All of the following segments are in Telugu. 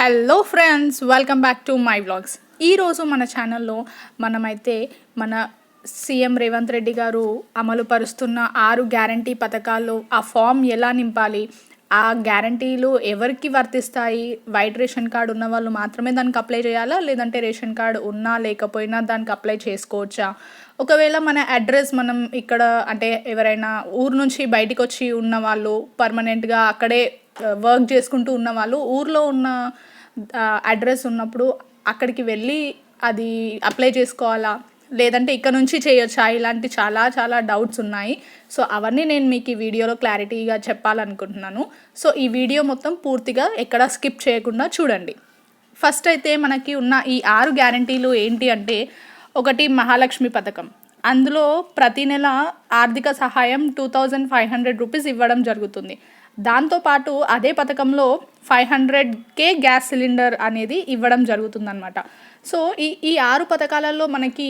Hello friends welcome back to my vlogs ఈరోజు మన ఛానల్లో మనమైతే మన సీఎం రేవంత్ రెడ్డి గారు అమలు పరుస్తున్న ఆరు గ్యారంటీ పథకాల్లో ఆ ఫామ్ ఎలా నింపాలి? ఆ గ్యారంటీలు ఎవరికి వర్తిస్తాయి? వైట్ రేషన్ కార్డు ఉన్న వాళ్ళు మాత్రమే దానికి అప్లై చేయాలా? లేదంటే రేషన్ కార్డు ఉన్నా లేకపోయినా దానికి అప్లై చేసుకోవచ్చా? ఒకవేళ మన అడ్రస్ మనం ఇక్కడ అంటే ఎవరైనా ఊరు నుంచి బయటకు వచ్చి ఉన్న వాళ్ళు పర్మనెంట్గా అక్కడే వర్క్ చేసుకుంటూ ఉన్న వాళ్ళు ఊర్లో ఉన్న అడ్రస్ ఉన్నప్పుడు అక్కడికి వెళ్ళి అది అప్లై చేసుకోవాలా? లేదంటే ఇక్కడ నుంచి చేయొచ్చా? ఇలాంటి చాలా చాలా డౌట్స్ ఉన్నాయి. సో అవన్నీ నేను మీకు ఈ వీడియోలో క్లారిటీగా చెప్పాలనుకుంటున్నాను. సో ఈ వీడియో మొత్తం పూర్తిగా ఎక్కడ స్కిప్ చేయకుండా చూడండి. ఫస్ట్ అయితే మనకి ఉన్న ఈ ఆరు గ్యారంటీలు ఏంటి అంటే ఒకటి మహాలక్ష్మి పథకం. అందులో ప్రతి నెల ఆర్థిక సహాయం two thousand five hundred rupees ఇవ్వడం జరుగుతుంది. దాంతోపాటు అదే పథకంలో ఫైవ్ హండ్రెడ్ కే గ్యాస్ సిలిండర్ అనేది ఇవ్వడం జరుగుతుందన్నమాట. సో ఈ ఈ ఆరు పథకాలలో మనకి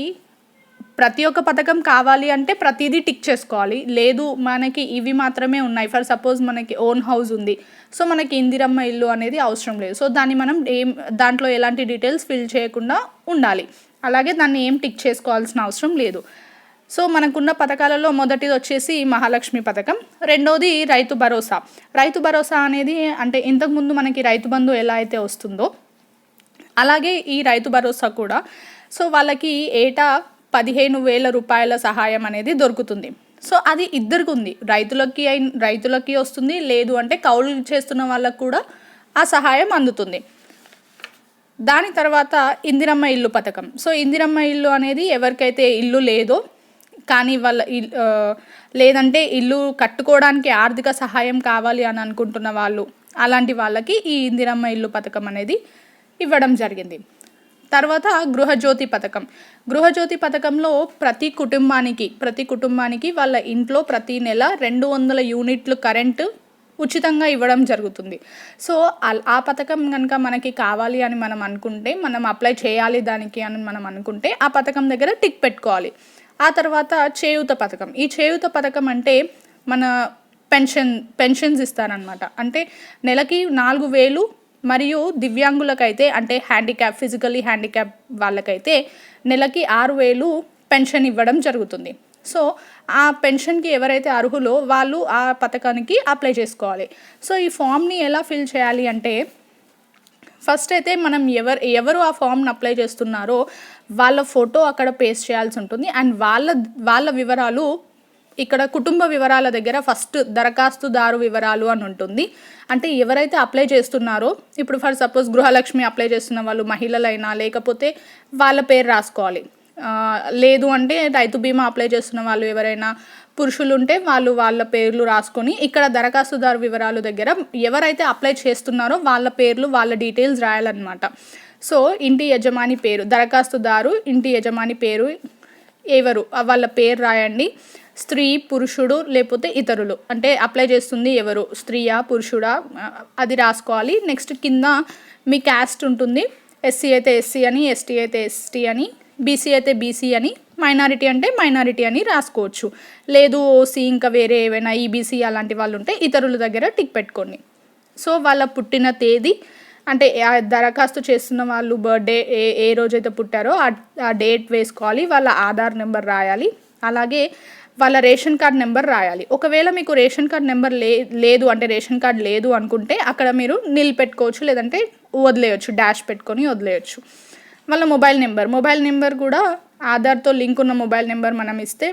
ప్రతి ఒక్క పథకం కావాలి అంటే ప్రతిదీ టిక్ చేసుకోవాలి. లేదు మనకి ఇవి మాత్రమే ఉన్నాయి. ఫర్ సపోజ్ మనకి ఓన్ హౌస్ ఉంది. సో మనకి ఇందిరమ్మ ఇల్లు అనేది అవసరం లేదు. సో దాన్ని మనం ఏం దాంట్లో ఎలాంటి డీటెయిల్స్ ఫిల్ చేయకుండా ఉండాలి. అలాగే దాన్ని ఏం టిక్ చేసుకోవాల్సిన అవసరం లేదు. సో మనకున్న పథకాలలో మొదటిది వచ్చేసి మహాలక్ష్మి పథకం. రెండోది రైతు భరోసా. రైతు భరోసా అనేది అంటే ఇంతకుముందు మనకి రైతు బంధు ఎలా అయితే వస్తుందో అలాగే ఈ రైతు భరోసా కూడా. సో వాళ్ళకి ఏటా పదిహేను వేల రూపాయల సహాయం అనేది దొరుకుతుంది. సో అది ఇద్దరికి ఉంది రైతులకి అయి రైతులకి వస్తుంది లేదు అంటే కౌలు చేస్తున్న వాళ్ళకు కూడా ఆ సహాయం అందుతుంది. దాని తర్వాత ఇందిరమ్మ ఇల్లు పథకం. సో ఇందిరమ్మ ఇల్లు అనేది ఎవరికైతే ఇల్లు లేదో కానీ వాళ్ళ ఇల్- లేదంటే ఇల్లు కట్టుకోవడానికి ఆర్థిక సహాయం కావాలి అని అనుకుంటున్న వాళ్ళు అలాంటి వాళ్ళకి ఈ ఇందిరమ్మ ఇల్లు పథకం అనేది ఇవ్వడం జరిగింది. తర్వాత గృహజ్యోతి పథకం. గృహజ్యోతి పథకంలో ప్రతి కుటుంబానికి ప్రతి కుటుంబానికి వాళ్ళ ఇంట్లో ప్రతి నెల రెండు వందల యూనిట్లు కరెంటు ఉచితంగా ఇవ్వడం జరుగుతుంది. సో ఆ పథకం కనుక మనకి కావాలి అని మనం అనుకుంటే మనం అప్లై చేయాలి దానికి అని మనం అనుకుంటే ఆ పథకం దగ్గర టిక్ పెట్టుకోవాలి. ఆ తర్వాత చేయూత పథకం. ఈ చేయూత పథకం అంటే మన పెన్షన్ పెన్షన్స్ ఇస్తారనమాట అంటే నెలకి నాలుగు వేలు మరియు దివ్యాంగులకైతే అంటే హ్యాండిక్యాప్ ఫిజికల్లీ హ్యాండిక్యాప్ వాళ్ళకైతే నెలకి ఆరు వేలు పెన్షన్ ఇవ్వడం జరుగుతుంది. సో ఆ పెన్షన్కి ఎవరైతే అర్హులో వాళ్ళు ఆ పథకానికి అప్లై చేసుకోవాలి. సో ఈ ఫామ్ని ఎలా ఫిల్ చేయాలి అంటే ఫస్ట్ అయితే మనం ఎవరు ఎవరు ఆ ఫామ్ని అప్లై చేస్తున్నారో వాళ్ళ ఫోటో అక్కడ పేస్ట్ చేయాల్సి ఉంటుంది. అండ్ వాళ్ళ వాళ్ళ వివరాలు ఇక్కడ కుటుంబ వివరాల దగ్గర ఫస్ట్ దరఖాస్తుదారు వివరాలు అని ఉంటుంది. అంటే ఎవరైతే అప్లై చేస్తున్నారో ఇప్పుడు ఫర్ సపోజ్ గృహలక్ష్మి అప్లై చేస్తున్న వాళ్ళు మహిళలైనా లేకపోతే వాళ్ళ పేరు రాసుకోవాలి. లేదు అంటే రైతు బీమా అప్లై చేస్తున్న వాళ్ళు ఎవరైనా పురుషులు ఉంటే వాళ్ళు వాళ్ళ పేర్లు రాసుకొని ఇక్కడ దరఖాస్తుదారు వివరాలు దగ్గర ఎవరైతే అప్లై చేస్తున్నారో వాళ్ళ పేర్లు వాళ్ళ డీటెయిల్స్ రాయాలన్నమాట. సో ఇంటి యజమాని పేరు దరఖాస్తుదారు ఇంటి యజమాని పేరు ఎవరు వాళ్ళ పేరు రాయండి. స్త్రీ పురుషుడు లేకపోతే ఇతరులు. అంటే అప్లై చేస్తుంది ఎవరు? స్త్రీయా పురుషుడా? అది రాసుకోవాలి. నెక్స్ట్ కింద మీ క్యాస్ట్ ఉంటుంది. ఎస్సీ అయితే ఎస్సీ అని ఎస్టీ అయితే ఎస్టీ అని. బీసీ అయితే బీసీ అని మైనారిటీ అంటే మైనారిటీ అని రాసుకోవచ్చు. లేదు ఓసీ ఇంకా వేరే ఏవైనా ఈబీసీ అలాంటి వాళ్ళు ఉంటే ఇతరుల దగ్గర టిక్ పెట్టుకోండి. సో వాళ్ళ పుట్టిన తేదీ అంటే దరఖాస్తు చేస్తున్న వాళ్ళు బర్త్డే ఏ ఏ రోజైతే పుట్టారో ఆ ఆ డేట్ వేసుకోవాలి వాళ్ళ ఆధార్ నెంబర్ రాయాలి అలాగే వాళ్ళ రేషన్ కార్డ్ నెంబర్ రాయాలి. ఒకవేళ మీకు రేషన్ కార్డ్ నెంబర్ లే లేదు అంటే రేషన్ కార్డ్ లేదు అనుకుంటే అక్కడ మీరు నిల్ పెట్టుకోవచ్చు లేదంటే వదిలేయచ్చు డాష్ పెట్టుకొని వదిలేయచ్చు. వాళ్ళ మొబైల్ నెంబర్. మొబైల్ నెంబర్ కూడా ఆధార్తో లింక్ ఉన్న మొబైల్ నెంబర్ మనం ఇస్తే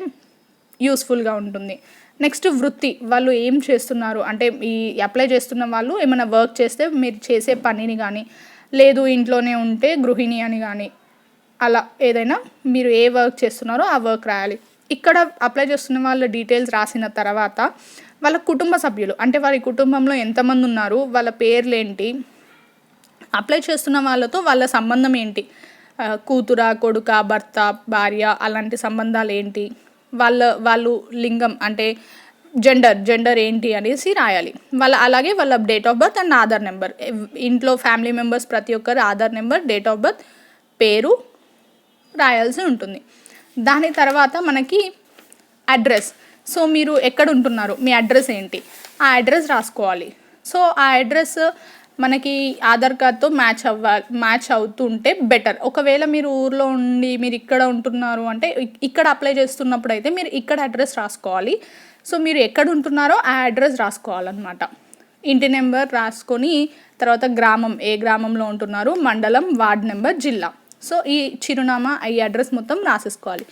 యూస్ఫుల్గా ఉంటుంది. నెక్స్ట్ వృత్తి. వాళ్ళు ఏం చేస్తున్నారు? అంటే ఈ అప్లై చేస్తున్న వాళ్ళు ఏమైనా వర్క్ చేస్తే మీరు చేసే పనిని కానీ లేదు ఇంట్లోనే ఉంటే గృహిణి అని కానీ అలా ఏదైనా మీరు ఏ వర్క్ చేస్తున్నారో ఆ వర్క్ రాయాలి. ఇక్కడ అప్లై చేస్తున్న వాళ్ళ డీటెయిల్స్ రాసిన తర్వాత వాళ్ళ కుటుంబ సభ్యులు అంటే వారి కుటుంబంలో ఎంతమంది ఉన్నారు వాళ్ళ పేర్లు ఏంటి అప్లై చేస్తున్న వాళ్ళతో వాళ్ళ సంబంధం ఏంటి? కూతుర కూతురా కొడుక భర్త భార్య అలాంటి సంబంధాలు ఏంటి? వాళ్ళ వాళ్ళు లింగం అంటే జెండర్ జెండర్ ఏంటి అనేసి రాయాలి. వాళ్ళ అలాగే వాళ్ళ date of birth and Aadhaar number. ఇంట్లో ఫ్యామిలీ మెంబర్స్ ప్రతి ఒక్కరు Aadhaar number date of birth పేరు రాయాల్సి ఉంటుంది. దాని తర్వాత మనకి అడ్రస్ సో మీరు ఎక్కడ ఉంటున్నారు? మీ అడ్రస్ ఏంటి? ఆ అడ్రస్ రాసుకోవాలి. సో ఆ అడ్రస్ మనకి ఆధార్ కార్డ్తో మ్యాచ్ అవ్వ మ్యాచ్ అవుతుంటే బెటర్. ఒకవేళ మీరు ఊర్లో ఉండి మీరు ఇక్కడ ఉంటున్నారు అంటే ఇక్కడ అప్లై చేస్తున్నప్పుడు అయితే మీరు ఇక్కడ అడ్రస్ రాసుకోవాలి. సో మీరు ఎక్కడ ఉంటున్నారో ఆ అడ్రస్ రాసుకోవాలన్నమాట. ఇంటి నెంబర్ రాసుకొని తర్వాత గ్రామం ఏ గ్రామంలో ఉంటున్నారు మండలం వార్డ్ నెంబర్ జిల్లా. సో ఈ చిరునామా ఈ అడ్రస్ మొత్తం రాసేసుకోవాలి.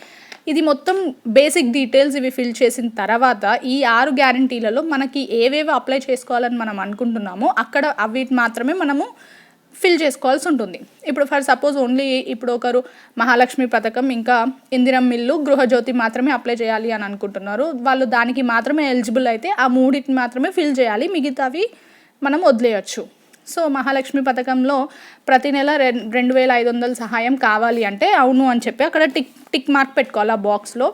ఇది మొత్తం బేసిక్ డీటెయిల్స్ ఇవి ఫిల్ చేసిన తర్వాత ఈ ఆరు గ్యారంటీలలో మనకి ఏవేవి అప్లై చేసుకోవాలని మనం అనుకుంటున్నామో అక్కడ అవి మాత్రమే మనము ఫిల్ చేసుకోవాల్సి ఉంటుంది. ఇప్పుడు ఫర్ సపోజ్ ఓన్లీ ఇప్పుడు ఒకరు మహాలక్ష్మి పథకం ఇంకా ఇందిరం మిల్లు గృహజ్యోతి మాత్రమే అప్లై చేయాలి అని అనుకుంటున్నారు. వాళ్ళు దానికి మాత్రమే ఎలిజిబుల్ అయితే ఆ మూడింటిని మాత్రమే ఫిల్ చేయాలి. మిగతావి మనం వదిలేయచ్చు. సో మహాలక్ష్మి పథకంలో ప్రతి నెల రె రెండు వేల ఐదు వందల సహాయం కావాలి అంటే అవును అని చెప్పి అక్కడ టిక్ టిక్ మార్క్ పెట్టుకోవాలి ఆ బాక్స్లో.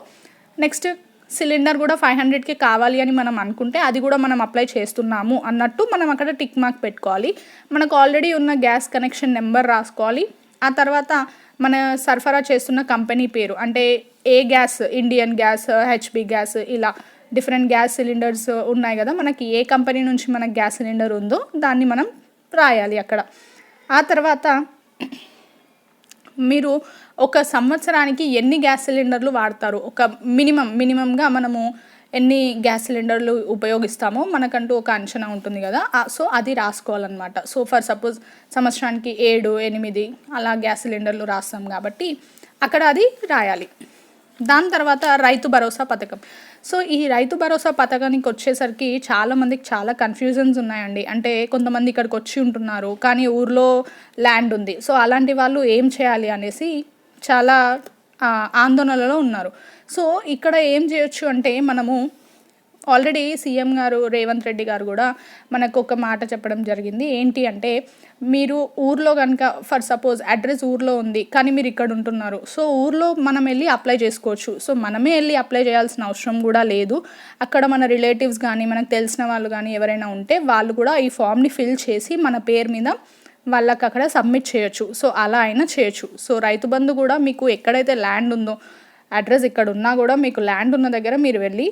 నెక్స్ట్ సిలిండర్ కూడా ఫైవ్ హండ్రెడ్కి కావాలి అని మనం అనుకుంటే అది కూడా మనం అప్లై చేస్తున్నాము అన్నట్టు మనం అక్కడ టిక్ మార్క్ పెట్టుకోవాలి. మనకు ఆల్రెడీ ఉన్న గ్యాస్ కనెక్షన్ నెంబర్ రాసుకోవాలి. ఆ తర్వాత మన సరఫరా చేస్తున్న కంపెనీ పేరు అంటే ఏ gas Indian gas HP gas ఇలా డిఫరెంట్ గ్యాస్ సిలిండర్స్ ఉన్నాయి కదా మనకి ఏ కంపెనీ నుంచి మనకు గ్యాస్ సిలిండర్ ఉందో దాన్ని మనం రాయాలి అక్కడ. ఆ తర్వాత మీరు ఒక సంవత్సరానికి ఎన్ని గ్యాస్ సిలిండర్లు వాడతారు? ఒక మినిమం మినిమంగా మనము ఎన్ని గ్యాస్ సిలిండర్లు ఉపయోగిస్తామో మనకంటూ ఒక అంచనా ఉంటుంది కదా. సో అది రాసుకోవాలన్నమాట. సో ఫర్ సపోజ్ సంవత్సరానికి ఏడు ఎనిమిది అలా గ్యాస్ సిలిండర్లు రాస్తాం కాబట్టి అక్కడ అది రాయాలి. దాని తర్వాత రైతు భరోసా పథకం. సో ఈ రైతు భరోసా పథకానికి వచ్చేసరికి చాలామందికి చాలా కన్ఫ్యూజన్స్ ఉన్నాయండి. అంటే కొంతమంది ఇక్కడికి వచ్చి ఉంటున్నారు కానీ ఊర్లో ల్యాండ్ ఉంది. సో అలాంటి వాళ్ళు ఏం చేయాలి అనేసి చాలా ఆందోళనలో ఉన్నారు. సో ఇక్కడ ఏం చేయొచ్చు అంటే మనము ఆల్రెడీ సీఎం గారు రేవంత్ రెడ్డి గారు కూడా మనకు ఒక మాట చెప్పడం జరిగింది. ఏంటి అంటే మీరు ఊర్లో కనుక ఫర్ సపోజ్ అడ్రస్ ఊర్లో ఉంది కానీ మీరు ఇక్కడ ఉంటున్నారు. సో ఊర్లో మనం వెళ్ళి అప్లై చేసుకోవచ్చు. సో మనమే వెళ్ళి అప్లై చేయాల్సిన అవసరం కూడా లేదు. అక్కడ మన రిలేటివ్స్ కానీ మనకు తెలిసిన వాళ్ళు కానీ ఎవరైనా ఉంటే వాళ్ళు కూడా ఈ ఫామ్ని ఫిల్ చేసి మన పేరు మీద వాళ్ళకి అక్కడ సబ్మిట్ చేయొచ్చు. సో అలా అయినా చేయొచ్చు. సో రైతు బంధు కూడా మీకు ఎక్కడైతే ల్యాండ్ ఉందో అడ్రస్ ఇక్కడ ఉన్నా కూడా మీకు ల్యాండ్ ఉన్న దగ్గర మీరు వెళ్ళి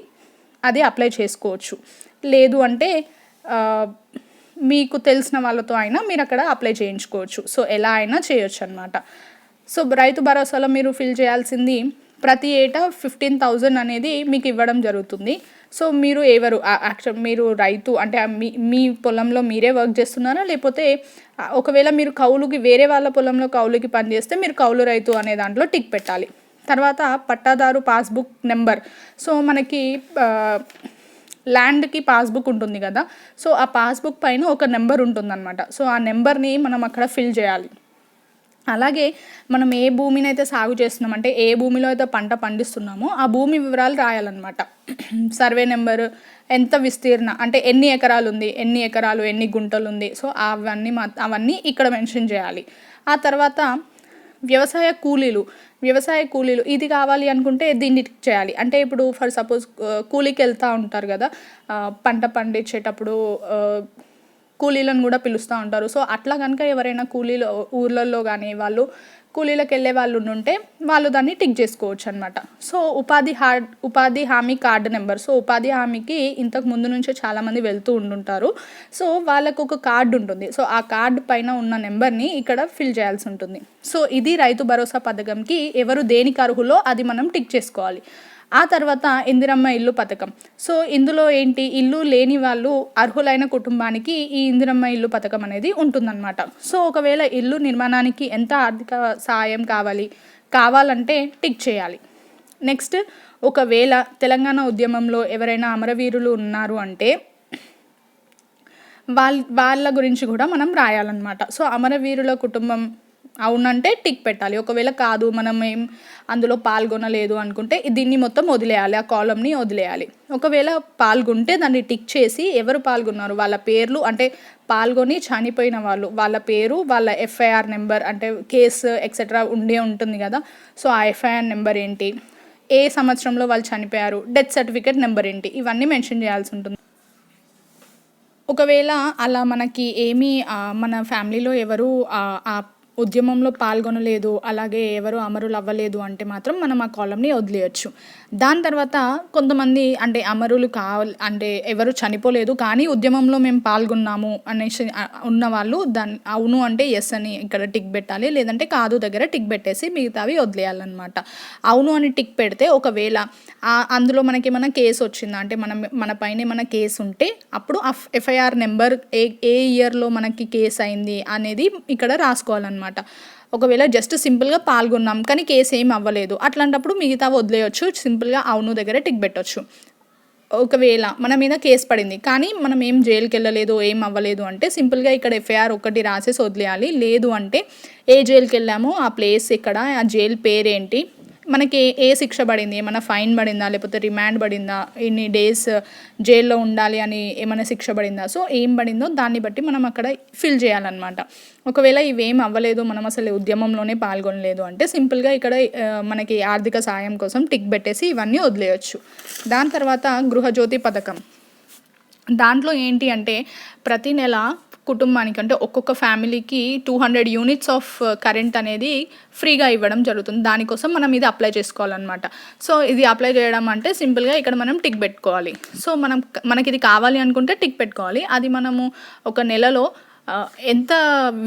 అది అప్లై చేసుకోవచ్చు. లేదు అంటే మీకు తెలిసిన వాళ్ళతో అయినా మీరు అక్కడ అప్లై చేయించుకోవచ్చు. సో ఎలా అయినా చేయొచ్చు అనమాట సో రైతు భరోసాలో మీరు ఫిల్ చేయాల్సింది ప్రతి ఏటా ఫిఫ్టీన్ థౌజండ్ అనేది మీకు ఇవ్వడం జరుగుతుంది. సో మీరు ఎవరు యాక్చువల్ మీరు రైతు అంటే మీ మీ పొలంలో మీరే వర్క్ చేస్తున్నారా? లేకపోతే ఒకవేళ మీరు కౌలుకి వేరే వాళ్ళ పొలంలో కౌలుకి పనిచేస్తే మీరు కౌలు రైతు అనే దాంట్లో టిక్ పెట్టాలి. తర్వాత పట్టాదారు పాస్బుక్ నెంబర్. సో మనకి ల్యాండ్కి పాస్బుక్ ఉంటుంది కదా. సో ఆ పాస్బుక్ పైన ఒక నెంబర్ ఉంటుందన్నమాట. సో ఆ నెంబర్ని మనం అక్కడ ఫిల్ చేయాలి. అలాగే మనం ఏ భూమిని అయితే సాగు చేస్తున్నాం అంటే ఏ భూమిలో అయితే పంట పండిస్తున్నామో ఆ భూమి వివరాలు రాయాలన్నమాట. సర్వే నెంబర్ ఎంత విస్తీర్ణ అంటే ఎన్ని ఎకరాలు ఉంది ఎన్ని ఎకరాలు ఎన్ని గుంటలు ఉంది సో అవన్నీ మా అవన్నీ ఇక్కడ మెన్షన్ చేయాలి. ఆ తర్వాత వ్యవసాయ కూలీలు వ్యవసాయ కూలీలు ఇది కావాలి అనుకుంటే దీన్ని చేయాలి. అంటే ఇప్పుడు ఫర్ సపోజ్ కూలీకి వెళ్తూ ఉంటారు కదా పంట పండించేటప్పుడు కూలీలను కూడా పిలుస్తూ ఉంటారు. సో అట్లా కనుక ఎవరైనా కూలీలు ఊర్లలో కానీ వాళ్ళు కూలీలకు వెళ్ళే వాళ్ళు ఉంటే వాళ్ళు దాన్ని టిక్ చేసుకోవచ్చు అనమాట సో ఉపాధి హా ఉపాధి హామీ కార్డు నెంబర్. సో ఉపాధి హామీకి ఇంతకు ముందు నుంచే చాలామంది వెళ్తూ ఉండుంటారు. సో వాళ్ళకు ఒక కార్డు ఉంటుంది. సో ఆ కార్డు పైన ఉన్న నెంబర్ని ఇక్కడ ఫిల్ చేయాల్సి ఉంటుంది. సో ఇది రైతు భరోసా పథకంకి ఎవరు దేనికి అర్హులో అది మనం టిక్ చేసుకోవాలి. ఆ తర్వాత ఇందిరమ్మ ఇల్లు పథకం. సో ఇందులో ఏంటి? ఇల్లు లేని వాళ్ళు అర్హులైన కుటుంబానికి ఈ ఇందిరమ్మ ఇల్లు పథకం అనేది ఉంటుందన్నమాట. సో ఒకవేళ ఇల్లు నిర్మాణానికి ఎంత ఆర్థిక సహాయం కావాలి? కావాలంటే టిక్ చేయాలి. నెక్స్ట్ ఒకవేళ తెలంగాణ ఉద్యమంలో ఎవరైనా అమరవీరులు ఉన్నారు అంటే వాళ్ళ వాళ్ళ గురించి కూడా మనం రాయాలన్నమాట. సో అమరవీరుల కుటుంబం అవునంటే టిక్ పెట్టాలి. ఒకవేళ కాదు మనం ఏం అందులో పాల్గొనలేదు అనుకుంటే దీన్ని మొత్తం వదిలేయాలి ఆ కాలంని వదిలేయాలి. ఒకవేళ పాల్గొంటే దాన్ని టిక్ చేసి ఎవరు పాల్గొన్నారు? వాళ్ళ పేర్లు అంటే పాల్గొని చనిపోయిన వాళ్ళు వాళ్ళ పేరు వాళ్ళ ఎఫ్ఐఆర్ నెంబర్ అంటే కేసు ఎక్సెట్రా ఉండే ఉంటుంది కదా. సో ఆ ఎఫ్ఐఆర్ నెంబర్ ఏంటి? ఏ సంవత్సరంలో వాళ్ళు చనిపోయారు? డెత్ సర్టిఫికేట్ నెంబర్ ఏంటి? ఇవన్నీ మెన్షన్ చేయాల్సి ఉంటుంది. ఒకవేళ అలా మనకి ఏమీ మన ఫ్యామిలీలో ఎవరు ఆ ఉద్యమంలో పాల్గొనలేదు అలాగే ఎవరు అమరులు అవ్వలేదు అంటే మాత్రం మనం ఆ కాలంని వదిలేయచ్చు. దాని తర్వాత కొంతమంది అంటే అమరులు కావాలి అంటే ఎవరు చనిపోలేదు కానీ ఉద్యమంలో మేము పాల్గొన్నాము అనేసి ఉన్నవాళ్ళు దాని దాన్ని అవును అంటే ఎస్ అని ఇక్కడ టిక్ పెట్టాలి లేదంటే కాదు దగ్గర టిక్ పెట్టేసి మిగతావి వదిలేయాలన్నమాట. అవును అని టిక్ పెడితే ఒకవేళ అందులో మనకి ఏమైనా కేసు వచ్చిందా? అంటే మనం మన పైన ఏమైనా కేసు ఉంటే అప్పుడు ఎఫ్ఐఆర్ నెంబర్ ఏ ఏ ఇయర్లో మనకి కేసు అయింది అనేది ఇక్కడ రాసుకోవాలన్నమాట. ఒకవేళ జస్ట్ సింపుల్గా పాల్గొన్నాం కానీ కేసు ఏం అవ్వలేదు. అట్లాంటప్పుడు మిగతా వదిలేయచ్చు సింపుల్గా అవును దగ్గర టిక్ పెట్టవచ్చు ఒకవేళ మన మీద కేసు పడింది కానీ మనం ఏం జైలుకి వెళ్ళలేదు ఏం అవ్వలేదు అంటే సింపుల్గా ఇక్కడ ఎఫ్ఐఆర్ ఒకటి రాసేసి వదిలేయాలి. లేదు అంటే ఏ జైలుకి వెళ్ళామో ఆ ప్లేస్ ఎక్కడ ఆ జైలు పేరేంటి మనకి ఏ శిక్ష పడింది? ఏమైనా ఫైన్ పడిందా? లేకపోతే రిమాండ్ పడిందా? ఇన్ని డేస్ జైల్లో ఉండాలి అని ఏమైనా శిక్ష పడిందా? సో ఏం పడిందో దాన్ని బట్టి మనం అక్కడ ఫిల్ చేయాలన్నమాట. ఒకవేళ ఇవేం అవ్వలేదు మనం అసలు ఉద్యమంలోనే పాల్గొనలేదు అంటే సింపుల్గా ఇక్కడ మనకి ఆర్థిక సాయం కోసం టిక్ పెట్టేసి ఇవన్నీ వదిలేయచ్చు. దాని తర్వాత గృహజ్యోతి పథకం. దాంట్లో ఏంటి అంటే ప్రతి నెల కుటుంబానికి అంటే ఒక్కొక్క ఫ్యామిలీకి two hundred units of current అనేది ఫ్రీగా ఇవ్వడం జరుగుతుంది. దానికోసం మనం ఇది అప్లై చేసుకోవాలన్నమాట. సో ఇది అప్లై చేయడం అంటే సింపుల్గా ఇక్కడ మనం టిక్ పెట్టుకోవాలి. సో మనం మనకి ఇది కావాలి అనుకుంటే టిక్ పెట్టుకోవాలి. అది మనము ఒక నెలలో ఎంత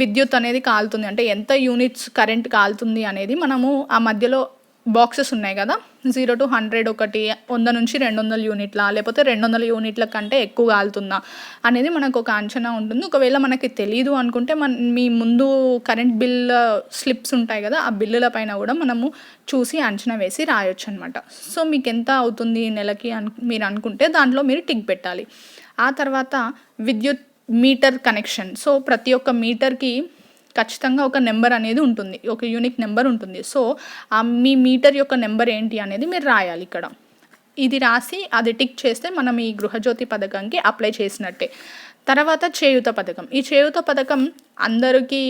విద్యుత్ అనేది కాలుతుంది అంటే ఎంత యూనిట్స్ కరెంట్ కాలుతుంది అనేది మనము ఆ మధ్యలో బాక్సెస్ ఉన్నాయి కదా? జీరో టు హండ్రెడ్ ఒకటి వంద నుంచి రెండు వందల యూనిట్ల లేకపోతే రెండు వందల యూనిట్ల కంటే ఎక్కువ కాలుతుందా అనేది మనకు ఒక అంచనా ఉంటుంది. ఒకవేళ మనకి తెలియదు అనుకుంటే మన మీ ముందు కరెంట్ బిల్ స్లిప్స్ ఉంటాయి కదా ఆ బిల్లుల పైన కూడా మనము చూసి అంచనా వేసి రాయొచ్చు అనమాట సో మీకు ఎంత అవుతుంది నెలకి అను మీరు అనుకుంటే దాంట్లో మీరు టిక్ పెట్టాలి. ఆ తర్వాత విద్యుత్ మీటర్ కనెక్షన్. సో ప్రతి ఒక్క మీటర్కి ఖచ్చితంగా ఒక నెంబర్ అనేది ఉంటుంది. ఒక యూనిక్ నెంబర్ ఉంటుంది. సో ఆ మీ మీటర్ యొక్క నెంబర్ ఏంటి అనేది మీరు రాయాలి ఇక్కడ. ఇది రాసి అది టిక్ చేస్తే మనం ఈ గృహజ్యోతి పథకంకి అప్లై చేసినట్టే. తర్వాత చేయూత పథకం. ఈ చేయూత పథకం అందరికీ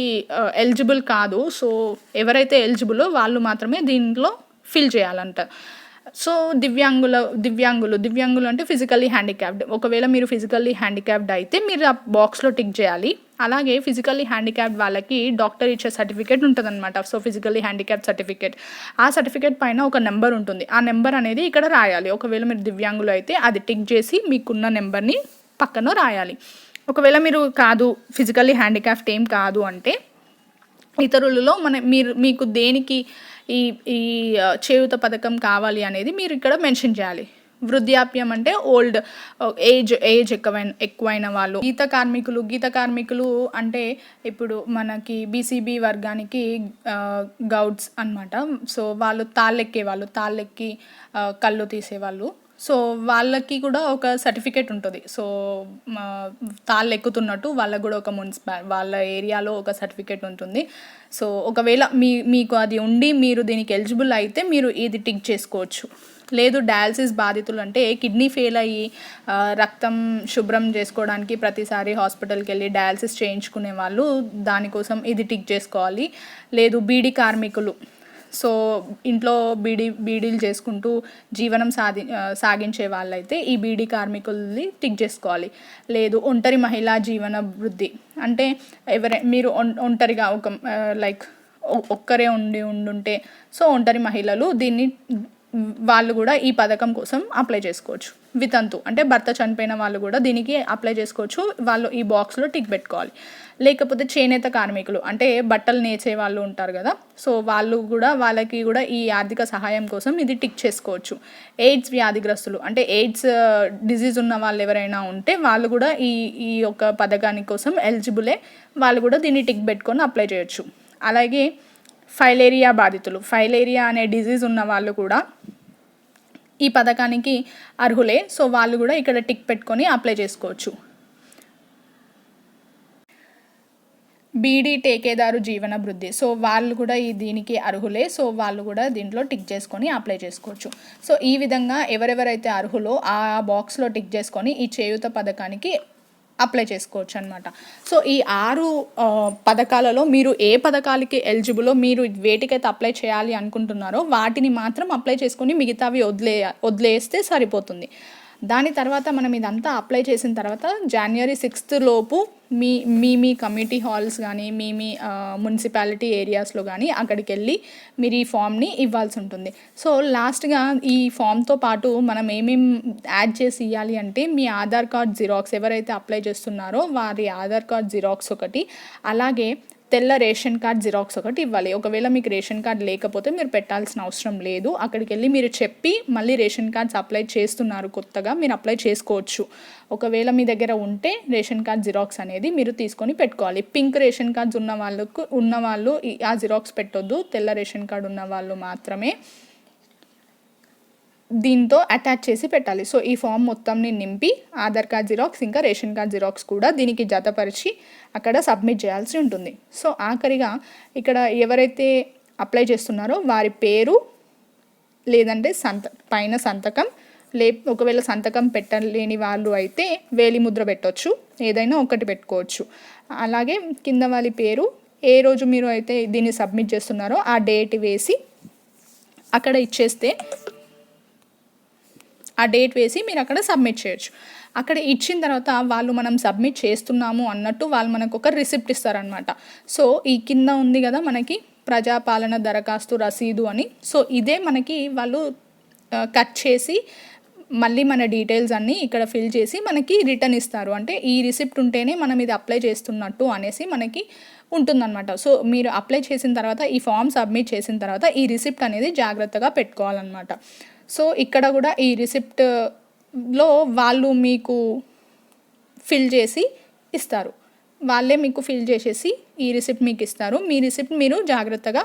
ఎలిజిబుల్ కాదు. సో ఎవరైతే ఎలిజిబులో వాళ్ళు మాత్రమే దీంట్లో ఫిల్ చేయాలంట. సో దివ్యాంగుల దివ్యాంగులు దివ్యాంగులు అంటే ఫిజికల్లీ హ్యాండిక్యాప్డ్. ఒకవేళ మీరు ఫిజికల్లీ హ్యాండిక్యాప్డ్ అయితే మీరు ఆ బాక్స్లో టిక్ చేయాలి. అలాగే ఫిజికల్లీ హ్యాండిక్యాప్డ్ వాళ్ళకి డాక్టర్ ఇచ్చే సర్టిఫికేట్ ఉంటుందన్నమాట. సో ఫిజికల్లీ హ్యాండిక్యాప్ సర్టిఫికేట్ ఆ సర్టిఫికేట్ పైన ఒక నెంబర్ ఉంటుంది. ఆ నెంబర్ అనేది ఇక్కడ రాయాలి. ఒకవేళ మీరు దివ్యాంగులు అయితే అది టిక్ చేసి మీకున్న నెంబర్ని పక్కన రాయాలి. ఒకవేళ మీరు కాదు ఫిజికల్లీ హ్యాండిక్యాప్ట్ ఏం కాదు అంటే ఇతరులలో మన మీరు మీకు దేనికి ఈ ఈ చేయుత పథకం కావాలి అనేది మీరు ఇక్కడ మెన్షన్ చేయాలి. వృద్ధాప్యం అంటే ఓల్డ్ ఏజ్ ఏజ్ ఎక్కువైన ఎక్కువైన వాళ్ళు. గీత కార్మికులు గీత కార్మికులు అంటే ఇప్పుడు మనకి బీసీబీ వర్గానికి గౌడ్స్ అన్నమాట. సో వాళ్ళు తాళ్ళెక్కే వాళ్ళు తాళ్ళెక్కి కళ్ళు తీసేవాళ్ళు సో వాళ్ళకి కూడా ఒక సర్టిఫికేట్ ఉంటుంది. సో తాళ్ళు ఎక్కుతున్నట్టు వాళ్ళకు కూడా ఒక మున్సిపా వాళ్ళ ఏరియాలో ఒక సర్టిఫికేట్ ఉంటుంది. సో ఒకవేళ మీ మీకు అది ఉండి మీరు దీనికి ఎలిజిబుల్ అయితే మీరు ఇది టిక్ చేసుకోవచ్చు. లేదు డయాలసిస్ బాధితులు అంటే కిడ్నీ ఫెయిల్ అయ్యి రక్తం శుభ్రం చేసుకోవడానికి ప్రతిసారి హాస్పిటల్కి వెళ్ళి డయాలసిస్ చేయించుకునే వాళ్ళు దానికోసం ఇది టిక్ చేసుకోవాలి. లేదు బీడీ కార్మికులు. సో ఇంట్లో బీడీ బీడీలు చేసుకుంటూ జీవనం సాధి సాగించే వాళ్ళైతే ఈ బీడీ కార్మికుల్ని టిక్ చేసుకోవాలి. లేదు ఒంటరి మహిళా జీవన వృద్ధి. అంటే ఎవరై మీరు ఒం- ఒంటరిగా ఒక లైక్ ఒక్కరే ఉండి ఉండుంటే సో ఒంటరి మహిళలు దీన్ని వాళ్ళు కూడా ఈ పథకం కోసం అప్లై చేసుకోవచ్చు. వితంతు అంటే భర్త చనిపోయిన వాళ్ళు కూడా దీనికి అప్లై చేసుకోవచ్చు. వాళ్ళు ఈ బాక్స్లో టిక్ పెట్టుకోవాలి. లేకపోతే చేనేత కార్మికులు అంటే బట్టలు నేచే వాళ్ళు ఉంటారు కదా. సో వాళ్ళు కూడా వాళ్ళకి కూడా ఈ ఆర్థిక సహాయం కోసం ఇది టిక్ చేసుకోవచ్చు. ఎయిడ్స్ వ్యాధిగ్రస్తులు అంటే ఎయిడ్స్ డిజీజ్ ఉన్న వాళ్ళు ఎవరైనా ఉంటే వాళ్ళు కూడా ఈ ఈ యొక్క పథకాని కోసం ఎలిజిబులే వాళ్ళు కూడా దీన్ని టిక్ పెట్టుకొని అప్లై చేయొచ్చు. అలాగే ఫైలేరియా బాధితులు. ఫైలేరియా అనే డిజీజ్ ఉన్న వాళ్ళు కూడా ఈ పథకానికి అర్హులే. సో వాళ్ళు కూడా ఇక్కడ టిక్ పెట్టుకొని అప్లై చేసుకోవచ్చు. బీడీ టేకేదారు జీవన వృద్ధి. సో వాళ్ళు కూడా ఈ దీనికి అర్హులే. సో వాళ్ళు కూడా దీంట్లో టిక్ చేసుకొని అప్లై చేసుకోవచ్చు. సో ఈ విధంగా ఎవరెవరైతే అర్హులో ఆ బాక్స్లో టిక్ చేసుకొని ఈ చేయూత పథకానికి అప్లై చేసుకోవచ్చు అనమాట సో ఈ ఆరు పథకాలలో మీరు ఏ పథకాలకి ఎలిజిబులో మీరు వేటికైతే అప్లై చేయాలి అనుకుంటున్నారో వాటిని మాత్రం అప్లై చేసుకుని మిగతావి వదిలే వదిలేస్తే సరిపోతుంది. దాని తర్వాత మనం ఇదంతా అప్లై చేసిన తర్వాత జనవరి సిక్స్త్ లోపు మీ మీ మీ కమ్యూనిటీ హాల్స్ కానీ మీ మీ మున్సిపాలిటీ ఏరియాస్లో కానీ అక్కడికి వెళ్ళి మీరు ఈ ఫామ్ని ఇవ్వాల్సి ఉంటుంది. సో లాస్ట్గా ఈ ఫామ్తో పాటు మనం ఏమేం యాడ్ చేసి ఇవ్వాలి అంటే మీ ఆధార్ కార్డ్ జిరాక్స్ ఎవరైతే అప్లై చేస్తున్నారో వారి ఆధార్ కార్డ్ జిరాక్స్ ఒకటి అలాగే తెల్ల రేషన్ కార్డ్ జిరాక్స్ ఒకటి ఇవ్వాలి. ఒకవేళ మీకు రేషన్ కార్డ్ లేకపోతే మీరు పెట్టాల్సిన అవసరం లేదు. అక్కడికి వెళ్ళి మీరు చెప్పి మళ్ళీ రేషన్ కార్డ్స్ అప్లై చేస్తున్నారు కొత్తగా మీరు అప్లై చేసుకోవచ్చు. ఒకవేళ మీ దగ్గర ఉంటే రేషన్ కార్డ్ జిరాక్స్ అనేది మీరు తీసుకొని పెట్టుకోవాలి. పింక్ రేషన్ కార్డ్స్ ఉన్న వాళ్ళకు ఉన్న వాళ్ళు ఆ జిరాక్స్ పెట్టొద్దు. తెల్ల రేషన్ కార్డ్ ఉన్న వాళ్ళు మాత్రమే. దీంతో అటాచ్ చేసి పెట్టాలి. సో ఈ ఫామ్ మొత్తంని నింపి ఆధార్ కార్డ్ జిరాక్స్ ఇంకా రేషన్ కార్డ్ జిరాక్స్ కూడా దీనికి జతపరిచి అక్కడ సబ్మిట్ చేయాల్సి ఉంటుంది. సో ఆఖరిగా ఇక్కడ ఎవరైతే అప్లై చేస్తున్నారో వారి పేరు లేదంటే సంత పైన సంతకం లే ఒకవేళ సంతకం పెట్టలేని వాళ్ళు అయితే వేలి ముద్ర పెట్టొచ్చు ఏదైనా ఒకటి పెట్టుకోవచ్చు. అలాగే కింద వాళ్ళ పేరు ఏ రోజు మీరు అయితే దీన్ని సబ్మిట్ చేస్తున్నారో ఆ డేట్ వేసి అక్కడ ఇచ్చేస్తే ఆ డేట్ వేసి మీరు అక్కడ సబ్మిట్ చేయొచ్చు. అక్కడ ఇచ్చిన తర్వాత వాళ్ళు మనం సబ్మిట్ చేస్తున్నాము అన్నట్టు వాళ్ళు మనకు ఒక రిసిప్ట్ ఇస్తారనమాట సో ఈ కింద ఉంది కదా మనకి ప్రజాపాలన దరఖాస్తు రసీదు అని. సో ఇదే మనకి వాళ్ళు కట్ చేసి మళ్ళీ మన డీటెయిల్స్ అన్నీ ఇక్కడ ఫిల్ చేసి మనకి రిటర్న్ ఇస్తారు. అంటే ఈ రిసిప్ట్ ఉంటేనే మనం ఇది అప్లై చేస్తున్నట్టు అనేసి మనకి ఉంటుందన్నమాట. సో మీరు అప్లై చేసిన తర్వాత ఈ ఫామ్ సబ్మిట్ చేసిన తర్వాత ఈ రిసిప్ట్ అనేది జాగ్రత్తగా పెట్టుకోవాలన్నమాట. సో ఇక్కడ కూడా ఈ రిసిప్ట్లో వాళ్ళు మీకు ఫిల్ చేసి ఇస్తారు. వాళ్ళే మీకు ఫిల్ చేసేసి ఈ రిసిప్ట్ మీకు ఇస్తారు. మీ రిసిప్ట్ మీరు జాగ్రత్తగా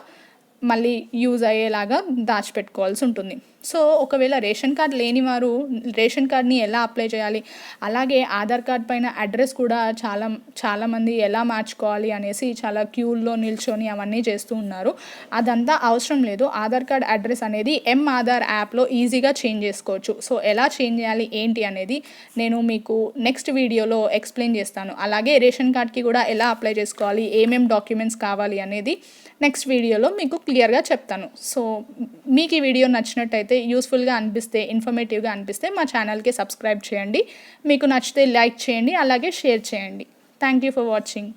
మళ్ళీ యూజ్ అయ్యేలాగా దాచిపెట్టుకోవాల్సి ఉంటుంది. సో ఒకవేళ రేషన్ కార్డ్ లేని వారు రేషన్ కార్డ్ని ఎలా అప్లై చేయాలి? అలాగే ఆధార్ కార్డ్ పైన అడ్రస్ కూడా చాలా చాలామంది ఎలా మార్చుకోవాలి అనేసి చాలా క్యూల్లో నిల్చొని అవన్నీ చేస్తూ ఉన్నారు. అదంతా అవసరం లేదు. ఆధార్ కార్డ్ అడ్రస్ అనేది ఎం ఆధార్ యాప్లో ఈజీగా చేంజ్ చేసుకోవచ్చు. సో ఎలా చేంజ్ చేయాలి ఏంటి అనేది నేను మీకు నెక్స్ట్ వీడియోలో ఎక్స్ప్లెయిన్ చేస్తాను. అలాగే రేషన్ కార్డ్కి కూడా ఎలా అప్లై చేసుకోవాలి ఏమేం డాక్యుమెంట్స్ కావాలి అనేది నెక్స్ట్ వీడియోలో మీకు క్లియర్గా చెప్తాను. సో మీకు ఈ వీడియో నచ్చినట్టయితే యూస్ఫుల్గా అనిపిస్తే ఇన్ఫర్మేటివ్గా అనిపిస్తే మా ఛానల్కి సబ్స్క్రైబ్ చేయండి. మీకు నచ్చితే లైక్ చేయండి అలాగే షేర్ చేయండి. Thank you for watching